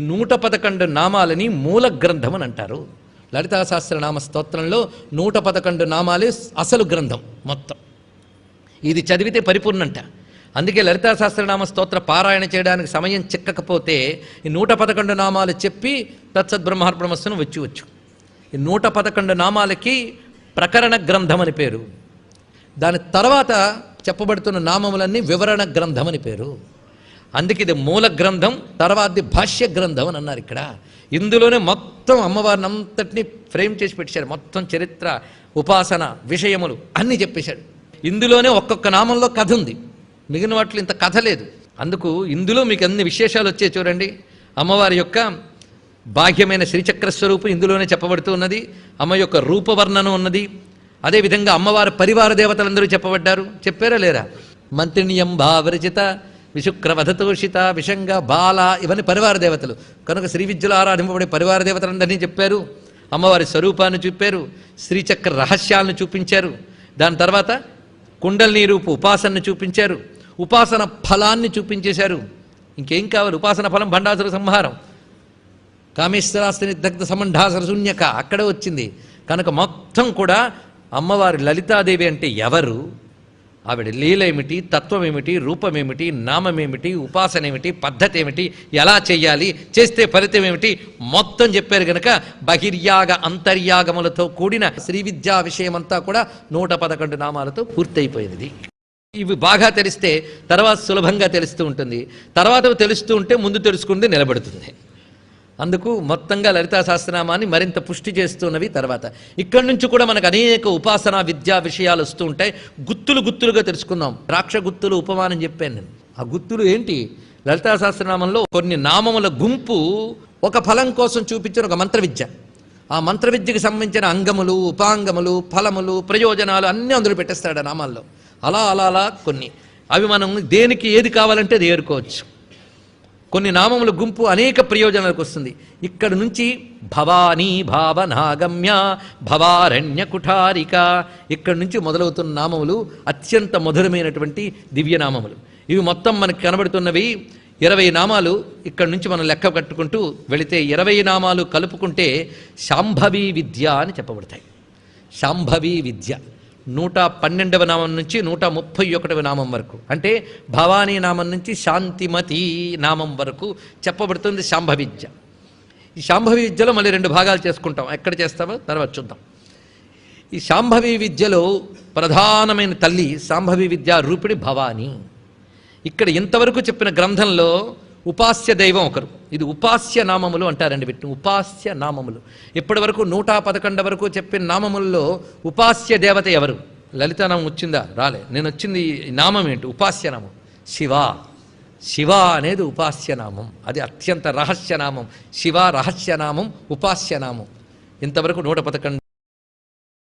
నూట పదకొండు నామాలని మూల గ్రంథం అని అంటారు. లలితా సహస్రనామ స్తోత్రంలో నూట పదకొండు నామాలే అసలు గ్రంథం మొత్తం. ఇది చదివితే పరిపూర్ణంట. అందుకే లలితా సహస్రనామ స్తోత్ర పారాయణ చేయడానికి సమయం చిక్కకపోతే ఈ నూట పదకొండు నామాలు చెప్పి తత్సద్బ్రహ్మార్బ్రహ్మస్సును వచ్చి వచ్చు ఈ నూట పదకొండు నామాలకి ప్రకరణ గ్రంథం అని పేరు. దాని తర్వాత చెప్పబడుతున్న నామములన్నీ వివరణ గ్రంథం అని పేరు. అందుకే ఇది మూల గ్రంథం తర్వాతది భాష్య గ్రంథం అని అన్నారు ఇక్కడ. ఇందులోనే మొత్తం అమ్మవారిని అంతటినీ ఫ్రేమ్ చేసి పెట్టారు మొత్తం చరిత్ర ఉపాసన విషయములు అన్నీ చెప్పేశాడు ఇందులోనే ఒక్కొక్క నామంలో కథ ఉంది. మిగిలిన వాటిలో ఇంత కథ లేదు. అందుకు ఇందులో మీకు అన్ని విశేషాలు వచ్చాయి చూడండి. అమ్మవారి యొక్క బాహ్యమైన శ్రీచక్ర స్వరూపం ఇందులోనే చెప్పబడుతూ ఉన్నది. అమ్మ యొక్క రూపవర్ణన ఉన్నది. అదేవిధంగా అమ్మవారి పరివార దేవతలందరూ చెప్పబడ్డారు. చెప్పారా లేరా? మంత్రిణీయం భావరచిత విశుక్రవధతోషిత విషంగ బాల ఇవన్నీ పరివార దేవతలు. కనుక శ్రీ విద్యలో ఆరాధింపబడే పరివార దేవతలందరినీ చెప్పారు. అమ్మవారి స్వరూపాన్ని చూపారు. శ్రీచక్ర రహస్యాలను చూపించారు. దాని తర్వాత కుండల్ని రూపు ఉపాసనను చూపించారు. ఉపాసన ఫలాన్ని చూపించేశారు. ఇంకేం కావాలి? ఉపాసన ఫలం భండాసుర సంహారం. కామేశ్వరాస్తిని దగ్ధ సమంఢాసర శూన్యక. అక్కడే వచ్చింది. కనుక మొత్తం కూడా అమ్మవారి లలితాదేవి అంటే ఎవరు? ఆవిడ లీల ఏమిటి తత్వం ఏమిటి రూపం ఏమిటి నామం ఏమిటి ఉపాసన ఏమిటి పద్ధతి ఏమిటి ఎలా చేయాలి చేస్తే ఫలితం ఏమిటి మొత్తం చెప్పారు గనక బహిర్యాగ అంతర్యాగములతో కూడిన శ్రీ విద్యా విషయమంతా కూడా నూట పదకొండు నామాలతో పూర్తయిపోయినది. ఇవి బాగా తెలిస్తే తర్వాత సులభంగా తెలుస్తూ ఉంటుంది. తర్వాత తెలుస్తూ ఉంటే ముందు తెలుసుకుంది నిలబడుతుంది. అందుకు మొత్తంగా లలితా సహస్రనామాన్ని మరింత పుష్టి చేస్తున్నవి తర్వాత. ఇక్కడి నుంచి కూడా మనకు అనేక ఉపాసనా విద్యా విషయాలు వస్తూ ఉంటాయి. గుత్తులు గుత్తులుగా తెలుసుకుందాం. ద్రాక్ష గుత్తులు ఉపమానం చెప్పాను నేను. ఆ గుత్తులు ఏంటి? లలితా సహస్రనామంలో కొన్ని నామముల గుంపు ఒక ఫలం కోసం చూపించిన ఒక మంత్ర విద్య ఆ మంత్ర విద్యకు సంబంధించిన అంగములు ఉపాంగములు ఫలములు ప్రయోజనాలు అన్నీ అందులో పెట్టేస్తాడు ఆ నామాల్లో. అలా అలా అలా కొన్ని. అవి మనం దేనికి ఏది కావాలంటే అది ఏరుకోవచ్చు. కొన్ని నామముల గుంపు అనేక ప్రయోజనాలకు వస్తుంది. ఇక్కడ నుంచి భవానీ భావనాగమ్య భవారణ్య కుఠారిక ఇక్కడ నుంచి మొదలవుతున్న నామములు అత్యంత మధురమైనటువంటి దివ్యనామములు. ఇవి మొత్తం మనకు కనబడుతున్నవి ఇరవై నామాలు ఇక్కడ నుంచి మనం లెక్క కట్టుకుంటూ వెళితే ఇరవై నామాలు కలుపుకుంటే శాంభవీ విద్య అని చెప్పబడతాయి. శాంభవి విద్య. నూట పన్నెండవ నామం నుంచి నూట ముప్పై ఒకటవ నామం వరకు. అంటే భవానీ నామం నుంచి శాంతిమతి నామం వరకు చెప్పబడుతుంది శాంభవి విద్య ఈ శాంభవి విద్యలో మళ్ళీ రెండు భాగాలు చేసుకుంటాం. ఎక్కడ చేస్తామో తర్వాత చూద్దాం. ఈ శాంభవి విద్యలో ప్రధానమైన తల్లి శాంభవి విద్య రూపిణి భవాని. ఇక్కడ ఇంతవరకు చెప్పిన గ్రంథంలో ఉపాస్య దైవం ఒకరు. ఇది ఉపాస్య నామములు అంటారండి వీటిని. ఉపాస్య నామములు. ఇప్పటి వరకు నూట పదకొండు వరకు చెప్పిన నామముల్లో ఉపాస్య దేవత ఎవరు? లలితానామం వచ్చిందా? రాలే. నేను వచ్చింది నామం ఏంటి? ఉపాస్య నామం. శివ. శివ అనేది ఉపాస్యనామం అది అత్యంత రహస్యనామం శివ రహస్యనామం ఉపాస్యనామం ఇంతవరకు నూట పదకొండు